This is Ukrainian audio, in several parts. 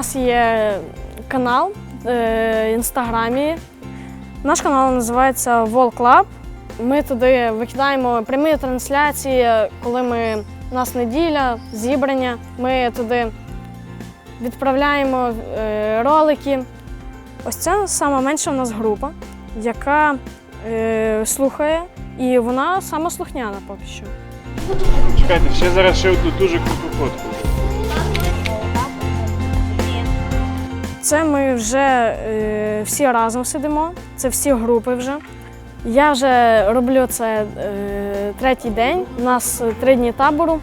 нас є канал е, в інстаграмі. Наш канал називається Wall Club. Ми туди викидаємо прямі трансляції, коли ми у нас неділя, зібрання. Ми туди відправляємо е, ролики. Ось це сама менша у нас група, яка е, слухає, і вона сама слухняна поки що. Чекайте, ще зараз ще одну дуже круту фотку. Це ми вже е, всі разом сидимо, це всі групи вже. Я вже роблю це е, третій день. У нас три дні табору.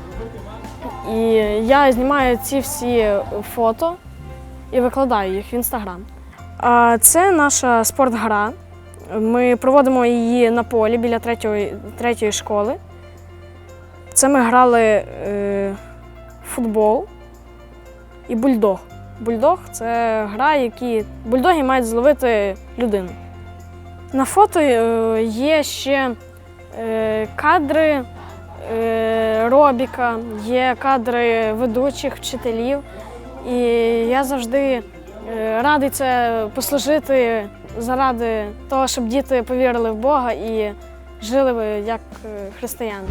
І я знімаю ці всі фото і викладаю їх в інстаграм. Це наша спортгра. Ми проводимо її на полі біля третьої, третьої школи. Це ми грали е, футбол і бульдог. Бульдог це гра, які бульдоги мають зловити людину. На фото е, є ще е, кадри е, робіка, є кадри ведучих, вчителів. І я завжди радий це послужити заради того, щоб діти повірили в Бога і жили як християни.